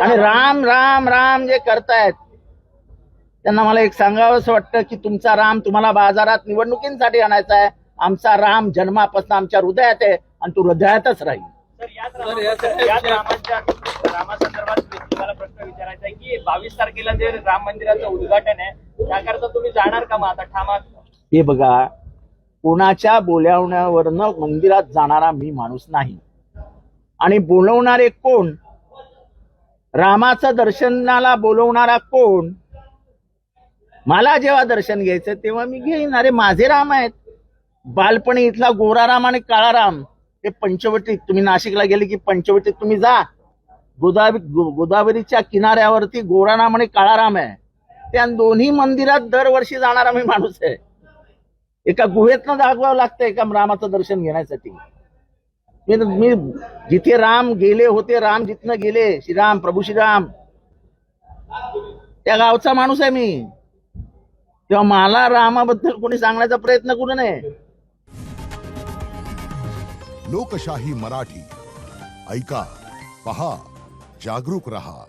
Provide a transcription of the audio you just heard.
आणि राम राम राम जे करतायत त्यांना मला एक सांगावं असं वाटतं की तुमचा राम तुम्हाला बाजारात निवडणुकींसाठी आणायचा आहे. आमचा राम जन्मापासून आमच्या हृदयात आहे आणि तो हृदयातच राहील. प्रश्न विचारायचा आहे की बावीस तारखेला जे राम मंदिराचं उद्घाटन आहे त्याकरता तुम्ही जाणार का मग आता ठामात? हे बघा कोणाच्या बोलावण्यावरनं मंदिरात जाणारा मी माणूस नाही. आणि बोलवणारे कोण? रामाचं दर्शनाला बोलवणारा कोण? मला जेव्हा दर्शन घ्यायचं तेव्हा मी घेईन. अरे माझे राम आहेत. बालपणी इथला गोरा राम आणि काळा राम हे पंचवटीत. तुम्ही नाशिकला गेले की पंचवटीत तुम्ही जा. गोदावरी गोदावरीच्या किनाऱ्यावरती गोरा राम आणि काळा राम आहे. त्या दोन्ही मंदिरात दरवर्षी जाणारा मी माणूस आहे. एका गुहेतनं दाखवावं लागतं एका रामाचं दर्शन घेण्यासाठी. मी मी जिथे राम गेले होते राम जिथनं गेले श्रीराम प्रभू श्रीराम. त्या गावचा माणूस आहे मी. तेव्हा मला रामाबद्दल कोणी सांगण्याचा प्रयत्न करू नये. लोकशाही मराठी. ऐका पहा जागरूक रहा.